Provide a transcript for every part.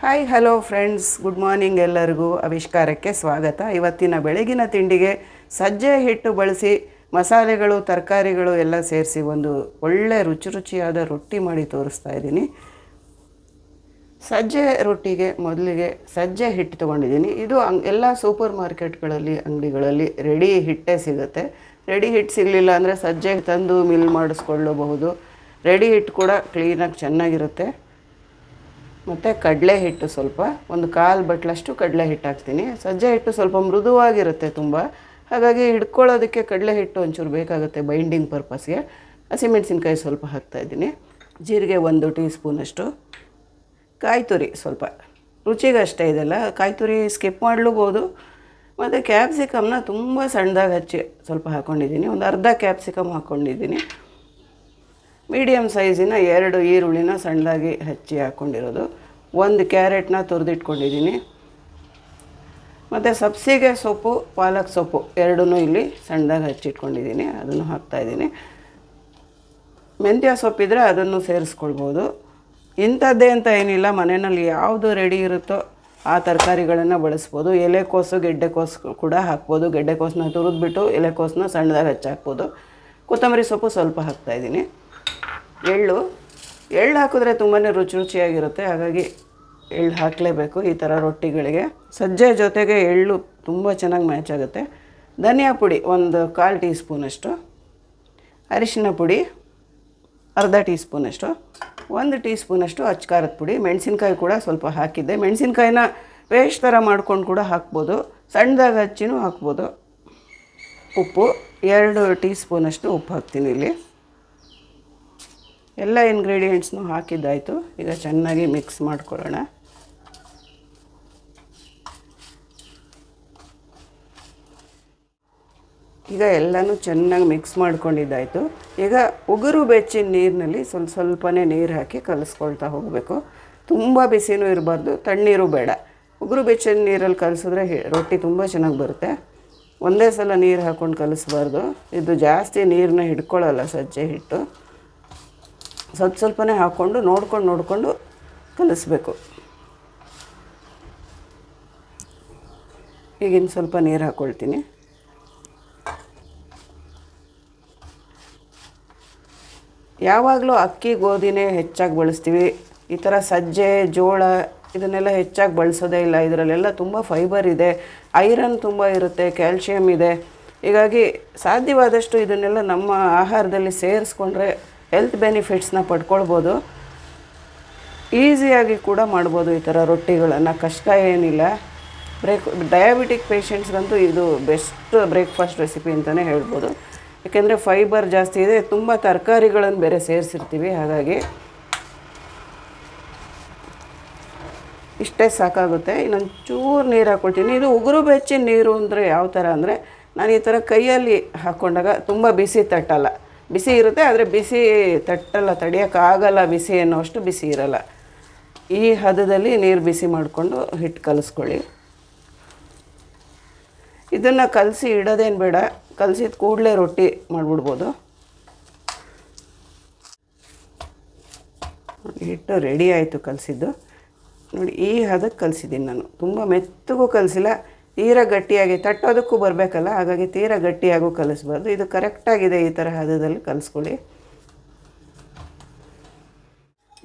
Hi hello friends good morning ಎಲ್ಲರಿಗೂ. ಆವಿಷ್ಕಾರಕ್ಕೆ ಸ್ವಾಗತ. ಇವತ್ತಿನ ಬೆಳಗಿನ ತಿಂಡಿಗೆ ಸಜ್ಜೆ ಹಿಟ್ಟು ಬಳಸಿ ಮಸಾಲೆಗಳು, ತರಕಾರಿಗಳು ಎಲ್ಲ ಸೇರಿಸಿ ಒಂದು ಒಳ್ಳೆ ರುಚಿ ರುಚಿಯಾದ ರೊಟ್ಟಿ ಮಾಡಿ ತೋರಿಸ್ತಾ ಇದ್ದೀನಿ. ಸಜ್ಜೆ ರೊಟ್ಟಿಗೆ ಮೊದಲಿಗೆ ಸಜ್ಜೆ ಹಿಟ್ಟು ತೊಗೊಂಡಿದ್ದೀನಿ. ಇದು ಅಂಗ್ ಎಲ್ಲ ಸೂಪರ್ ಮಾರ್ಕೆಟ್ಗಳಲ್ಲಿ, ಅಂಗಡಿಗಳಲ್ಲಿ ರೆಡಿ ಹಿಟ್ಟೇ ಸಿಗುತ್ತೆ. ರೆಡಿ ಹಿಟ್ಟು ಸಿಗಲಿಲ್ಲ ಅಂದರೆ ಸಜ್ಜೆ ತಂದು ಮಿಲ್ ಮಾಡಿಸ್ಕೊಳ್ಳಬಹುದು. ರೆಡಿ ಹಿಟ್ಟು ಕೂಡ ಕ್ಲೀನಾಗಿ ಚೆನ್ನಾಗಿರುತ್ತೆ. ಮತ್ತು ಕಡಲೆ ಹಿಟ್ಟು ಸ್ವಲ್ಪ. ಒಂದು ಕಾಲು ಬಟ್ಲಷ್ಟು ಕಡಲೆ ಹಿಟ್ಟು ಹಾಕ್ತೀನಿ ಸಜ್ಜೆ ಹಿಟ್ಟು ಸ್ವಲ್ಪ ಮೃದುವಾಗಿರುತ್ತೆ ತುಂಬ. ಹಾಗಾಗಿ ಹಿಡ್ಕೊಳ್ಳೋದಕ್ಕೆ ಕಡಲೆ ಹಿಟ್ಟು ಒಂಚೂರು ಬೇಕಾಗುತ್ತೆ ಬೈಂಡಿಂಗ್ ಪರ್ಪಸ್ಗೆ ಹಸಿಮೆಣಸಿನ್ಕಾಯಿ ಸ್ವಲ್ಪ ಹಾಕ್ತಾಯಿದ್ದೀನಿ ಜೀರಿಗೆ ಒಂದು ಟೀ ಸ್ಪೂನಷ್ಟು ಕಾಯಿ ತುರಿ ಸ್ವಲ್ಪ. ರುಚಿಗೆ ಅಷ್ಟೇ ಇದೆಲ್ಲ. ಕಾಯಿ ತುರಿ ಸ್ಕಿಪ್ ಮಾಡಲೂಬೋದು. ಮತ್ತು ಕ್ಯಾಪ್ಸಿಕಮ್ನ ತುಂಬ ಸಣ್ಣದಾಗಿ ಹಚ್ಚಿ ಸ್ವಲ್ಪ ಹಾಕ್ಕೊಂಡಿದ್ದೀನಿ ಒಂದು ಅರ್ಧ ಕ್ಯಾಪ್ಸಿಕಮ್ ಹಾಕ್ಕೊಂಡಿದ್ದೀನಿ ಮೀಡಿಯಮ್ ಸೈಜಿನ ಎರಡು ಈರುಳ್ಳಿನ ಸಣ್ಣದಾಗಿ ಹಚ್ಚಿ ಹಾಕ್ಕೊಂಡಿರೋದು ಒಂದು ಕ್ಯಾರೆಟ್ನ ತುರಿದಿಟ್ಕೊಂಡಿದ್ದೀನಿ. ಮತ್ತು ಸಬ್ಸಿಗೆ ಸೊಪ್ಪು, ಪಾಲಕ್ ಸೊಪ್ಪು ಎರಡೂ ಇಲ್ಲಿ ಸಣ್ಣದಾಗಿ ಹಚ್ಚಿಟ್ಕೊಂಡಿದ್ದೀನಿ. ಅದನ್ನು ಹಾಕ್ತಾಯಿದ್ದೀನಿ ಮೆಂತ್ಯ ಸೊಪ್ಪಿದ್ರೆ ಅದನ್ನು ಸೇರಿಸ್ಕೊಳ್ಬೋದು. ಇಂಥದ್ದೇ ಅಂತ ಏನಿಲ್ಲ. ಮನೆಯಲ್ಲಿ ಯಾವುದು ರೆಡಿ ಇರುತ್ತೋ ಆ ತರಕಾರಿಗಳನ್ನು ಬಳಸ್ಬೋದು. ಎಲೆಕೋಸು ಗೆಡ್ಡೆಕೋಸು ಕೂಡ ಹಾಕ್ಬೋದು. ಗೆಡ್ಡೆಕೋಸನ್ನ ತುರಿದ್ಬಿಟ್ಟು ಎಲೆಕೋಸನ್ನ ಸಣ್ಣದಾಗಿ ಹಚ್ಚಿ ಹಾಕ್ಬೋದು ಕೊತ್ತಂಬರಿ ಸೊಪ್ಪು ಸ್ವಲ್ಪ ಹಾಕ್ತಾಯಿದ್ದೀನಿ ಎಳ್ಳು ಎಳ್ಳು ಹಾಕಿದ್ರೆ ತುಂಬಾ ರುಚಿ ರುಚಿಯಾಗಿರುತ್ತೆ. ಹಾಗಾಗಿ ಎಳ್ಳು ಹಾಕಲೇಬೇಕು ಈ ಥರ ರೊಟ್ಟಿಗಳಿಗೆ. ಸಜ್ಜೆ ಜೊತೆಗೆ ಎಳ್ಳು ತುಂಬ ಚೆನ್ನಾಗಿ ಮ್ಯಾಚ್ ಆಗುತ್ತೆ. ಧನಿಯಾ ಪುಡಿ ಒಂದು ಕಾಲು ಟೀ ಸ್ಪೂನಷ್ಟು ಅರಿಶಿನ ಪುಡಿ ಅರ್ಧ ಟೀ ಸ್ಪೂನಷ್ಟು ಒಂದು ಟೀ ಸ್ಪೂನಷ್ಟು ಅಚ್ಕಾರದ ಪುಡಿ. ಮೆಣಸಿನ್ಕಾಯಿ ಕೂಡ ಸ್ವಲ್ಪ ಹಾಕಿದ್ದೆ. ಮೆಣಸಿನ್ಕಾಯಿನ ಪೇಸ್ಟ್ ಥರ ಮಾಡ್ಕೊಂಡು ಕೂಡ ಹಾಕ್ಬೋದು. ಸಣ್ಣದಾಗಿ ಹಚ್ಚಿನೂ ಹಾಕ್ಬೋದು. ಉಪ್ಪು, ಎರಡು ಟೀ ಸ್ಪೂನಷ್ಟು ಉಪ್ಪು ಹಾಕ್ತೀನಿ ಇಲ್ಲಿ. ಎಲ್ಲ ಇಂಗ್ರೀಡಿಯೆಂಟ್ಸ್ನು ಹಾಕಿದ್ದಾಯಿತು. ಈಗ ಚೆನ್ನಾಗಿ ಮಿಕ್ಸ್ ಮಾಡ್ಕೊಳ್ಳೋಣ. ಈಗ ಎಲ್ಲನೂ ಚೆನ್ನಾಗಿ ಮಿಕ್ಸ್ ಮಾಡ್ಕೊಂಡಿದ್ದಾಯಿತು. ಈಗ ಉಗುರು ಬೆಚ್ಚಿನ ನೀರಿನಲ್ಲಿ ಸ್ವಲ್ಪ ಸ್ವಲ್ಪನೇ ನೀರು ಹಾಕಿ ಕಲಿಸ್ಕೊಳ್ತಾ ಹೋಗಬೇಕು. ತುಂಬ ಬಿಸಿನೂ ಇರಬಾರ್ದು, ತಣ್ಣೀರು ಬೇಡ. ಉಗುರು ಬೆಚ್ಚಿನ ನೀರಲ್ಲಿ ಕಲಿಸಿದ್ರೆ ರೊಟ್ಟಿ ತುಂಬ ಚೆನ್ನಾಗಿ ಬರುತ್ತೆ. ಒಂದೇ ಸಲ ನೀರು ಹಾಕ್ಕೊಂಡು ಕಲಿಸ್ಬಾರ್ದು. ಇದು ಜಾಸ್ತಿ ನೀರನ್ನ ಹಿಡ್ಕೊಳ್ಳಲ್ಲ ಸಜ್ಜೆ ಹಿಟ್ಟು. ಸ್ವಲ್ಪ ಸ್ವಲ್ಪನೇ ಹಾಕ್ಕೊಂಡು ನೋಡ್ಕೊಂಡು ನೋಡಿಕೊಂಡು ಕಲಿಸ್ಬೇಕು. ಈಗಿನ ಸ್ವಲ್ಪ ನೀರು ಹಾಕ್ಕೊಳ್ತೀನಿ ಯಾವಾಗಲೂ ಅಕ್ಕಿ, ಗೋಧಿನೇ ಹೆಚ್ಚಾಗಿ ಬಳಸ್ತೀವಿ. ಈ ಥರ ಸಜ್ಜೆ, ಜೋಳ ಇದನ್ನೆಲ್ಲ ಹೆಚ್ಚಾಗಿ ಬಳಸೋದೇ ಇಲ್ಲ. ಇದರಲ್ಲೆಲ್ಲ ತುಂಬ ಫೈಬರ್ ಇದೆ. ಐರನ್ ತುಂಬ ಇರುತ್ತೆ ಕ್ಯಾಲ್ಶಿಯಮ್ ಇದೆ. ಹೀಗಾಗಿ ಸಾಧ್ಯವಾದಷ್ಟು ಇದನ್ನೆಲ್ಲ ನಮ್ಮ ಆಹಾರದಲ್ಲಿ ಸೇರಿಸ್ಕೊಂಡ್ರೆ ಹೆಲ್ತ್ ಬೆನಿಫಿಟ್ಸ್ನ ಪಡ್ಕೊಳ್ಬೋದು. ಈಸಿಯಾಗಿ ಕೂಡ ಮಾಡ್ಬೋದು ಈ ಥರ ರೊಟ್ಟಿಗಳನ್ನು, ಕಷ್ಟ ಏನಿಲ್ಲ. ಬ್ರೇಕ್ ಡಯಾಬಿಟಿಕ್ ಪೇಷಂಟ್ಸ್ಗಂತೂ ಇದು ಬೆಸ್ಟ್ ಬ್ರೇಕ್ಫಾಸ್ಟ್ ರೆಸಿಪಿ ಅಂತಲೇ ಹೇಳ್ಬೋದು. ಯಾಕೆಂದರೆ ಫೈಬರ್ ಜಾಸ್ತಿ ಇದೆ, ತುಂಬ ತರಕಾರಿಗಳನ್ನು ಬೇರೆ ಸೇರಿಸಿರ್ತೀವಿ, ಹಾಗಾಗಿ ಇಷ್ಟೇ ಸಾಕಾಗುತ್ತೆ. ಇನ್ನೊಂದು ಚೂರು ನೀರು ಹಾಕ್ಕೊಳ್ತೀನಿ ಇದು ಉಗುರು ಬೆಚ್ಚಿನ ನೀರು ಅಂದರೆ ಯಾವ ಥರ ಅಂದರೆ, ನಾನು ಈ ಥರ ಕೈಯಲ್ಲಿ ಹಾಕ್ಕೊಂಡಾಗ ತುಂಬ ಬಿಸಿ ತಟ್ಟಲ್ಲ. ಬಿಸಿ ಇರುತ್ತೆ, ಆದರೆ ಬಿಸಿ ತಟ್ಟಲ್ಲ, ತಡೆಯೋಕ್ಕಾಗಲ್ಲ ಬಿಸಿ ಅನ್ನೋಷ್ಟು ಬಿಸಿ ಇರಲ್ಲ. ಈ ಹದದಲ್ಲಿ ನೀರು ಬಿಸಿ ಮಾಡಿಕೊಂಡು ಹಿಟ್ಟು ಕಲಿಸ್ಕೊಳ್ಳಿ. ಇದನ್ನು ಕಲಸಿ ಇಡೋದೇನು ಬೇಡ, ಕಲಸಿದ ಕೂಡಲೇ ರೊಟ್ಟಿ ಮಾಡಿಬಿಡ್ಬೋದು. ಹಿಟ್ಟು ರೆಡಿ ಆಯಿತು ಕಲಸಿದ್ದು. ನೋಡಿ, ಈ ಹದಕ್ಕೆ ಕಲಿಸಿದ್ದೀನಿ ನಾನು. ತುಂಬ ಮೆತ್ತಗೂ ಕಲಿಸಿಲ್ಲ ತೀರಾ ಗಟ್ಟಿಯಾಗಿ, ತಟ್ಟೋದಕ್ಕೂ ಬರಬೇಕಲ್ಲ, ಹಾಗಾಗಿ ತೀರ ಗಟ್ಟಿಯಾಗೂ ಕಲಿಸ್ಬಾರ್ದು. ಇದು ಕರೆಕ್ಟಾಗಿದೆ ಈ ಥರ ಹದದಲ್ಲಿ ಕಲಿಸ್ಕೊಳ್ಳಿ.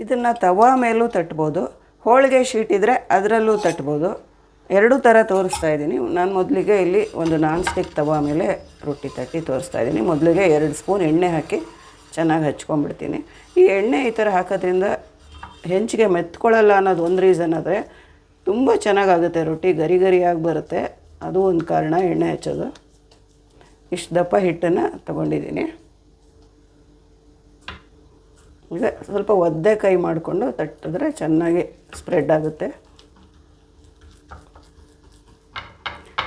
ಇದನ್ನು ತವಾ ಮೇಲೂ ತಟ್ಬೋದು, ಹೋಳಿಗೆ ಶೀಟ್ ಇದ್ದರೆ ಅದರಲ್ಲೂ ತಟ್ಬೋದು. ಎರಡೂ ಥರ ತೋರಿಸ್ತಾ ಇದ್ದೀನಿ. ನಾನು ಮೊದಲಿಗೆ ಇಲ್ಲಿ ಒಂದು ನಾನ್ ಸ್ಟಿಕ್ ತವಾ ಮೇಲೆ ರೊಟ್ಟಿ ತಟ್ಟಿ ತೋರಿಸ್ತಾ ಇದ್ದೀನಿ. ಮೊದಲಿಗೆ ಎರಡು ಸ್ಪೂನ್ ಎಣ್ಣೆ ಹಾಕಿ ಚೆನ್ನಾಗಿ ಹಚ್ಕೊಂಡ್ಬಿಡ್ತೀನಿ. ಈ ಎಣ್ಣೆ ಈ ಥರ ಹಾಕೋದ್ರಿಂದ ಹೆಂಚಿಗೆ ಮೆತ್ಕೊಳ್ಳಲ್ಲ ಅನ್ನೋದು ಒಂದು ರೀಸನ್ ಆದರೆ ತುಂಬ ಚೆನ್ನಾಗಾಗುತ್ತೆ, ರೊಟ್ಟಿ ಗರಿ ಗರಿಯಾಗಿ ಬರುತ್ತೆ. ಅದು ಒಂದು ಕಾರಣ, ಎಣ್ಣೆ ಹಚ್ಚೋದು. ಇಷ್ಟು ದಪ್ಪ ಹಿಟ್ಟನ್ನು ತಗೊಂಡಿದ್ದೀನಿ. ಈಗ ಸ್ವಲ್ಪ ಒದ್ದೆ ಕೈ ಮಾಡಿಕೊಂಡು ತಟ್ಟಿದ್ರೆ ಚೆನ್ನಾಗಿ ಸ್ಪ್ರೆಡ್ ಆಗುತ್ತೆ.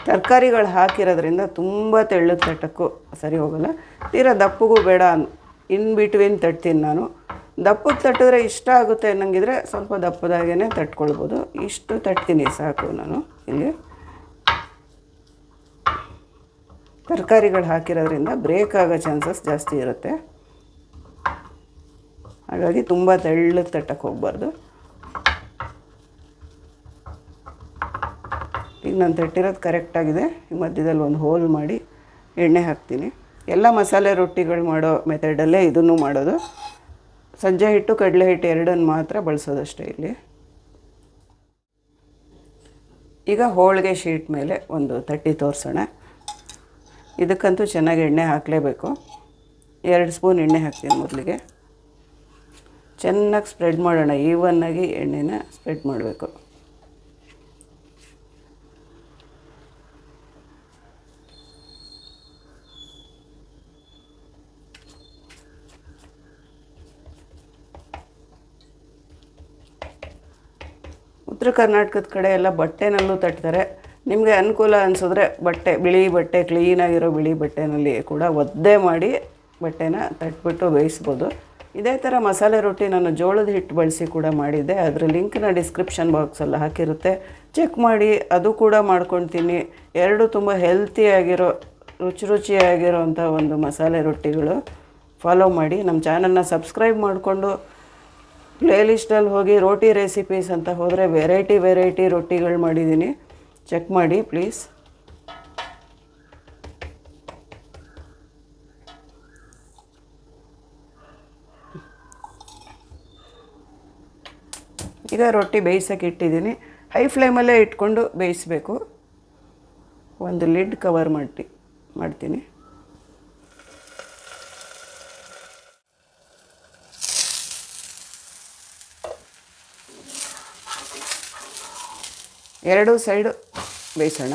ತರಕಾರಿಗಳು ಹಾಕಿರೋದ್ರಿಂದ ತುಂಬ ತೆಳ್ಳಗೆ ತಟ್ಟಕ್ಕೂ ಸರಿ ಹೋಗಲ್ಲ. ತೀರಾ ದಪ್ಪಗೂ ಬೇಡ ಇನ್ ಬಿಟ್ವೀನ್ ತಟ್ತೀನಿ ನಾನು. ದಪ್ಪಗೆ ತಟ್ಟಿದ್ರೆ ಇಷ್ಟ ಆಗುತ್ತೆ ಅನ್ನಂಗಿದ್ರೆ ಸ್ವಲ್ಪ ದಪ್ಪದಾಗೇ ತಟ್ಕೊಳ್ಬೋದು. ಇಷ್ಟು ತಟ್ತೀನಿ ಸಾಕು ನಾನು ಇಲ್ಲಿ. ತರಕಾರಿಗಳು ಹಾಕಿರೋದ್ರಿಂದ ಬ್ರೇಕ್ ಆಗೋ ಚಾನ್ಸಸ್ ಜಾಸ್ತಿ ಇರುತ್ತೆ. ಹಾಗಾಗಿ ತುಂಬ ತೆಳ್ಳಗೆ ತಟ್ಟಕ್ಕೆ ಹೋಗಬಾರ್ದು. ಈಗ ನಾನು ತಟ್ಟಿರೋದು ಕರೆಕ್ಟಾಗಿದೆ ಈ ಮಧ್ಯದಲ್ಲಿ ಒಂದು ಹೋಲ್ ಮಾಡಿ ಎಣ್ಣೆ ಹಾಕ್ತೀನಿ. ಎಲ್ಲ ಮಸಾಲೆ ರೊಟ್ಟಿಗಳು ಮಾಡೋ ಮೆಥಡಲ್ಲೇ ಇದನ್ನು ಮಾಡೋದು. ಸಜ್ಜೆ ಹಿಟ್ಟು, ಕಡಲೆ ಹಿಟ್ಟು ಎರಡನ್ನು ಮಾತ್ರ ಬಳಸೋದಷ್ಟೇ ಇಲ್ಲಿ. ಈಗ ಹೋಳಿಗೆ ಶೀಟ್ ಮೇಲೆ ಒಂದು ತಟ್ಟಿ ತೋರಿಸೋಣ. ಇದಕ್ಕಂತೂ ಚೆನ್ನಾಗಿ ಎಣ್ಣೆ ಹಾಕಲೇಬೇಕು. ಎರಡು ಸ್ಪೂನ್ ಎಣ್ಣೆ ಹಾಕ್ತೀನಿ ಮೊದಲಿಗೆ. ಚೆನ್ನಾಗಿ ಸ್ಪ್ರೆಡ್ ಮಾಡೋಣ ಈವನ್ನಾಗಿ ಎಣ್ಣೆನ ಸ್ಪ್ರೆಡ್ ಮಾಡಬೇಕು. ಉತ್ತರ ಕರ್ನಾಟಕದ ಕಡೆ ಎಲ್ಲ ಬಟ್ಟೆನಲ್ಲೂ ತಟ್ತಾರೆ ನಿಮಗೆ ಅನುಕೂಲ ಅನಿಸಿದ್ರೆ ಬಟ್ಟೆ, ಬಿಳಿ ಬಟ್ಟೆ ಕ್ಲೀನಾಗಿರೋ ಬಿಳಿ ಬಟ್ಟೆನಲ್ಲಿ ಕೂಡ ಒದ್ದೆ ಮಾಡಿ ಬಟ್ಟೆನ ತಟ್ಬಿಟ್ಟು ಬೇಯಿಸ್ಬೋದು. ಇದೇ ಥರ ಮಸಾಲೆ ರೊಟ್ಟಿ ನಾನು ಜೋಳದ ಹಿಟ್ಟು ಬಳಸಿ ಕೂಡ ಮಾಡಿದ್ದೆ. ಅದರ ಲಿಂಕ್ನ ಡಿಸ್ಕ್ರಿಪ್ಷನ್ ಬಾಕ್ಸಲ್ಲಿ ಹಾಕಿರುತ್ತೆ. ಚೆಕ್ ಮಾಡಿ, ಅದು ಕೂಡ ಮಾಡ್ಕೊಳ್ತೀನಿ. ಎರಡು ತುಂಬ ಹೆಲ್ತಿಯಾಗಿರೋ ರುಚಿ ರುಚಿಯಾಗಿರೋಂಥ ಒಂದು ಮಸಾಲೆ ರೊಟ್ಟಿಗಳು. ಫಾಲೋ ಮಾಡಿ, ನಮ್ಮ ಚಾನಲ್ನ ಸಬ್ಸ್ಕ್ರೈಬ್ ಮಾಡಿಕೊಂಡು ಪ್ಲೇಲಿಸ್ಟಲ್ಲಿ ಹೋಗಿ ರೋಟಿ ರೆಸಿಪೀಸ್ ಅಂತ ಹೋದರೆ ವೆರೈಟಿ ವೆರೈಟಿ ರೊಟ್ಟಿಗಳು ಮಾಡಿದ್ದೀನಿ. ಚೆಕ್ ಮಾಡಿ ಪ್ಲೀಸ್. ಈಗ ರೊಟ್ಟಿ ಬೇಯಿಸೋಕೆ ಇಟ್ಟಿದ್ದೀನಿ. ಹೈ ಫ್ಲೇಮಲ್ಲೇ ಇಟ್ಕೊಂಡು ಬೇಯಿಸಬೇಕು. ಒಂದು ಲಿಡ್ ಕವರ್ ಮಾಡಿ ಮಾಡ್ತೀನಿ. ಎರಡೂ ಸೈಡು ಬೇಯಿಸೋಣ.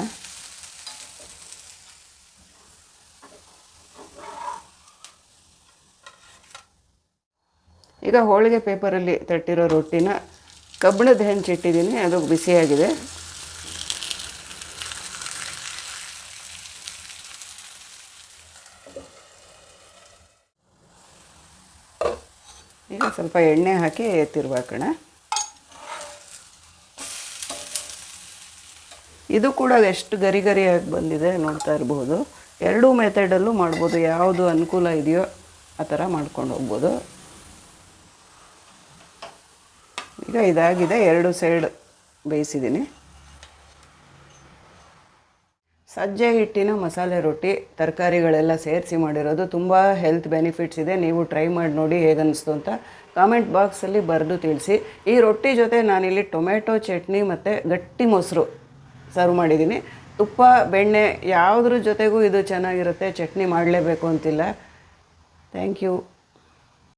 ಈಗ ಹೋಳಿಗೆ ಪೇಪರಲ್ಲಿ ತಟ್ಟಿರೋ ರೊಟ್ಟಿನ ಕಬ್ಬಣದ ಹೆಂಚಿಟ್ಟಿದ್ದೀನಿ ಅದು ಬಿಸಿಯಾಗಿದೆ. ಈಗ ಸ್ವಲ್ಪ ಎಣ್ಣೆ ಹಾಕಿ ತಿರುವಾಕೋಣ ಇದು ಕೂಡ ಎಷ್ಟು ಗರಿ ಗರಿಯಾಗಿ ಬಂದಿದೆ ನೋಡ್ತಾ ಇರಬಹುದು ಎರಡೂ ಮೆಥಡಲ್ಲೂ ಮಾಡ್ಬೋದು. ಯಾವುದು ಅನುಕೂಲ ಇದೆಯೋ ಆ ಥರ ಮಾಡ್ಕೊಂಡು ಹೋಗ್ಬೋದು. ಈಗ ಇದಾಗಿದೆ. ಎರಡು ಸೈಡ್ ಬೇಯಿಸಿದ್ದೀನಿ. ಸಜ್ಜೆ ಹಿಟ್ಟಿನ ಮಸಾಲೆ ರೊಟ್ಟಿ ತರಕಾರಿಗಳೆಲ್ಲ ಸೇರಿಸಿ ಮಾಡಿರೋದು. ತುಂಬ ಹೆಲ್ತ್ ಬೆನಿಫಿಟ್ಸ್ ಇದೆ. ನೀವು ಟ್ರೈ ಮಾಡಿ ನೋಡಿ ಹೇಗನ್ನಿಸ್ತು ಅಂತ ಕಾಮೆಂಟ್ ಬಾಕ್ಸಲ್ಲಿ ಬರೆದು ತಿಳಿಸಿ. ಈ ರೊಟ್ಟಿ ಜೊತೆ ನಾನಿಲ್ಲಿ ಟೊಮೆಟೊ, ಚಟ್ನಿ ಮತ್ತು ಗಟ್ಟಿ ಮೊಸರು ಸರ್ವ್ ಮಾಡಿದ್ದೀನಿ. ತುಪ್ಪ ಬೆಣ್ಣೆ ಯಾವುದ್ರ ಜೊತೆಗೂ ಇದು ಚೆನ್ನಾಗಿರುತ್ತೆ. ಚಟ್ನಿ ಮಾಡಲೇಬೇಕು ಅಂತಿಲ್ಲ. Thank you